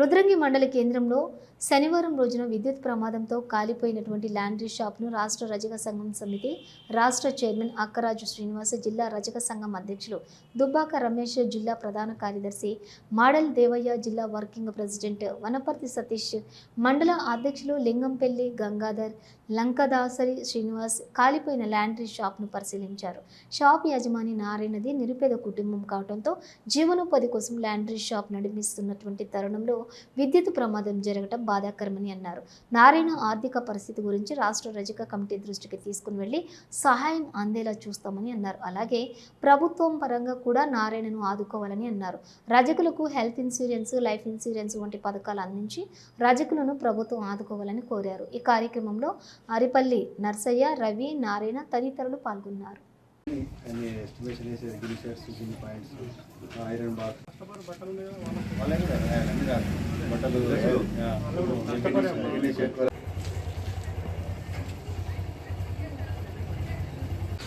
రుద్రంగి మండల కేంద్రంలో శనివారం రోజున విద్యుత్ ప్రమాదంతో కాలిపోయినటువంటి లాండ్రీ షాప్ను రాష్ట్ర రజక సంఘం సమితి రాష్ట్ర చైర్మన్ అక్కరాజు శ్రీనివాస జిల్లా రజక సంఘం అధ్యక్షులు దుబ్బాక రమేష్ జిల్లా ప్రధాన కార్యదర్శి మాడల్ దేవయ్య జిల్లా వర్కింగ్ ప్రెసిడెంట్ వనపర్తి సతీష్ మండల అధ్యక్షులు లింగంపల్లి గంగాధర్ లంకదాసరి శ్రీనివాస్ కాలిపోయిన లాండ్రీ షాప్ను పరిశీలించారు. షాప్ యజమాని నారాయణది నిరుపేద కుటుంబం కావడంతో జీవనోపాధి కోసం లాండ్రీ షాప్ నడిపిస్తున్నటువంటి తరుణంలో విద్యుత్ ప్రమాదం జరగడం బాధాకరమని అన్నారు. నారాయణ ఆర్థిక పరిస్థితి గురించి రాష్ట్ర రజక కమిటీ దృష్టికి తీసుకుని వెళ్ళి సహాయం అందేలా చూస్తామని అన్నారు. అలాగే ప్రభుత్వం పరంగా కూడా నారాయణను ఆదుకోవాలని అన్నారు. రజకులకు హెల్త్ ఇన్సూరెన్స్ లైఫ్ ఇన్సూరెన్స్ వంటి పథకాలు అందించి రజకులను ప్రభుత్వం ఆదుకోవాలని కోరారు. ఈ కార్యక్రమంలో అరిపల్లి నర్సయ్య రవి నారాయణ తదితరులు పాల్గొన్నారు. అన్ని ఎస్టిమేషన్ వేసేది గిల్ షర్ట్స్ గిల్ పాయింట్స్ ఐరన్ బాక్స్ వాళ్ళే కూడా అన్ని రాదు. బట్టలు ఆ, గిల్ షర్ట్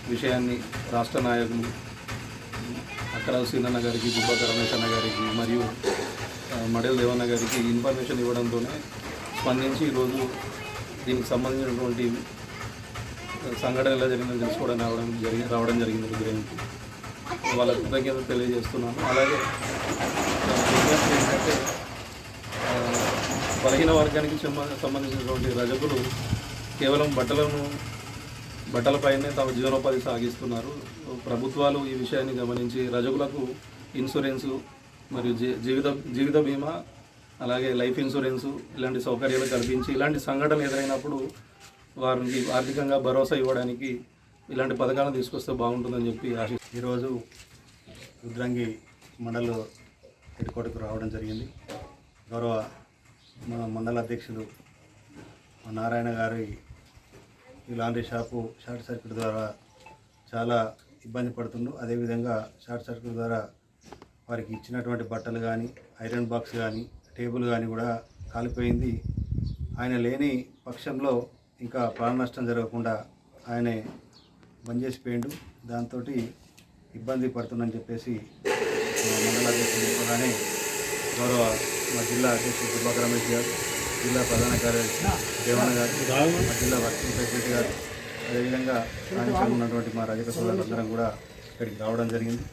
విషయాన్ని రాష్ట్ర నాయకులు అక్కరావు సీనన్న గారికి దుబ్బాక రమేష్ అన్న గారికి మరియు మడేల దేవన్న గారికి ఇన్ఫర్మేషన్ ఇవ్వడంతోనే స్పందించి ఈరోజు దీనికి సంబంధించినటువంటి సంఘటన ఎలా జరిగిందో తెలుసుకోవడం రావడం జరిగి రావడం జరిగింది రుద్రానికి వాళ్ళ కృతజ్ఞత తెలియజేస్తున్నాను. అలాగే ఏంటంటే బలహీన వర్గానికి సంబంధించినటువంటి రజకులు కేవలం బట్టలను బట్టలపైనే తమ జీవనోపాధి సాగిస్తున్నారు. ప్రభుత్వాలు ఈ విషయాన్ని గమనించి రజకులకు ఇన్సూరెన్సు మరియు జీ- జీవిత జీవిత బీమా అలాగే లైఫ్ ఇన్సూరెన్సు ఇలాంటి సౌకర్యాలు కల్పించి ఇలాంటి సంఘటనలు ఎదురైనప్పుడు వారికి ఆర్థికంగా భరోసా ఇవ్వడానికి ఇలాంటి పథకాలను తీసుకొస్తే బాగుంటుందని చెప్పి ఆశి ఈరోజు రుద్రంగి మండల హెడ్ రావడం జరిగింది. గౌరవ మన మండల అధ్యక్షులు నారాయణ గారి ఈ లాండ్రీ షాపు షార్ట్ సర్క్యూట్ ద్వారా చాలా ఇబ్బంది పడుతుండు. అదేవిధంగా షార్ట్ సర్క్యూట్ ద్వారా వారికి ఇచ్చినటువంటి బట్టలు కానీ ఐరన్ బాక్స్ కానీ టేబుల్ కానీ కూడా కాలిపోయింది. ఆయన లేని పక్షంలో ఇంకా ప్రాణ నష్టం జరగకుండా ఆయనే బంద్ చేసిపోయిండు దాంతో ఇబ్బంది పడుతుందని చెప్పేసి మండల అధ్యక్షుడు చెప్పగానే గౌరవ మా జిల్లా అధ్యక్షుడు దుబ్బాక రమేష్ గారు జిల్లా ప్రధాన కార్యదర్శి దేవన గారు మా జిల్లా వర్కింగ్ ప్రెసిడెంట్ గారు అదేవిధంగా స్థానికంగా ఉన్నటువంటి మా రజక సోదరులందరం కూడా ఇక్కడికి రావడం జరిగింది.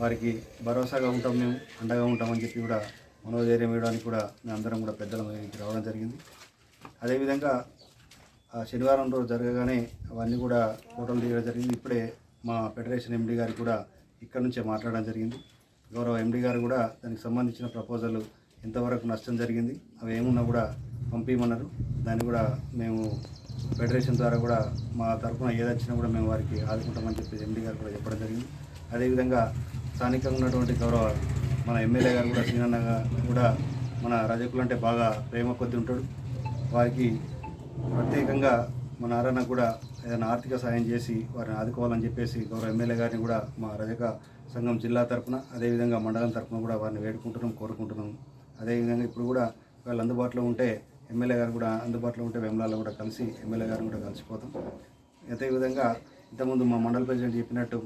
వారికి భరోసాగా ఉంటాం మేము అండగా ఉంటామని చెప్పి కూడా మనోధైర్యం ఇవ్వడానికి కూడా మేము అందరం కూడా పెద్దల రావడం జరిగింది. అదేవిధంగా శనివారం రోజు జరగగానే అవన్నీ కూడా ఫోటోలు తీయడం జరిగింది. ఇప్పుడే మా ఫెడరేషన్ ఎండి గారు కూడా ఇక్కడ నుంచే మాట్లాడడం జరిగింది. గౌరవ ఎండి గారు కూడా దానికి సంబంధించిన ప్రపోజల్ ఎంతవరకు నష్టం జరిగింది అవి ఏమున్నా కూడా పంపించమన్నారు దాన్ని కూడా మేము ఫెడరేషన్ ద్వారా కూడా మా తరఫున ఏదొచ్చినా కూడా మేము వారికి ఆదుకుంటామని చెప్పి ఎండి గారు కూడా చెప్పడం జరిగింది. అదేవిధంగా స్థానికంగా ఉన్నటువంటి గౌరవ మన ఎమ్మెల్యే గారు కూడా సీనన్న కూడా మన రజకులు అంటే బాగా ప్రేమ కొద్ది ఉంటాడు. వారికి ప్రత్యేకంగా మా నారాయణ కూడా ఏదైనా ఆర్థిక సాయం చేసి వారిని ఆదుకోవాలని చెప్పేసి గౌరవ ఎమ్మెల్యే గారిని కూడా మా రజక సంఘం జిల్లా తరఫున అదేవిధంగా మండలం తరపున కూడా వారిని వేడుకుంటున్నాం కోరుకుంటున్నాం. అదేవిధంగా ఇప్పుడు కూడా వాళ్ళు అందుబాటులో ఉంటే ఎమ్మెల్యే గారు కూడా అందుబాటులో ఉంటే వెమ్లాలో కూడా కలిసి ఎమ్మెల్యే గారిని కూడా కలిసిపోతాం. అదేవిధంగా ఇంతకుముందు మా మండల ప్రెసిడెంట్ చెప్పినట్టు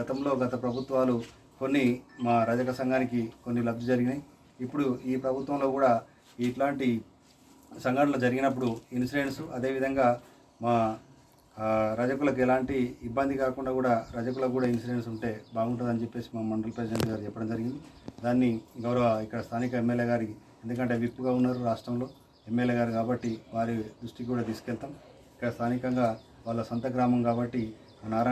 గతంలో గత ప్రభుత్వాలు కొన్ని మా రజక సంఘానికి కొన్ని లబ్ధి జరిగినాయి. ఇప్పుడు ఈ ప్రభుత్వంలో కూడా ఇట్లాంటి సంఘటనలు జరిగినప్పుడు ఇన్సూరెన్స్ అదేవిధంగా మా రజకులకు ఎలాంటి ఇబ్బంది కాకుండా కూడా రజకులకు కూడా ఇన్సూరెన్స్ ఉంటే బాగుంటుందని చెప్పేసి మా మండల ప్రెసిడెంట్ గారు చెప్పడం జరిగింది. దాన్ని గౌరవ ఇక్కడ స్థానిక ఎమ్మెల్యే గారికి ఎందుకంటే విప్పుగా ఉన్నారు రాష్ట్రంలో ఎమ్మెల్యే గారు కాబట్టి వారి దృష్టికి కూడా తీసుకెళ్తాం. ఇక్కడ స్థానికంగా వాళ్ళ సొంత గ్రామం కాబట్టి నారాయణ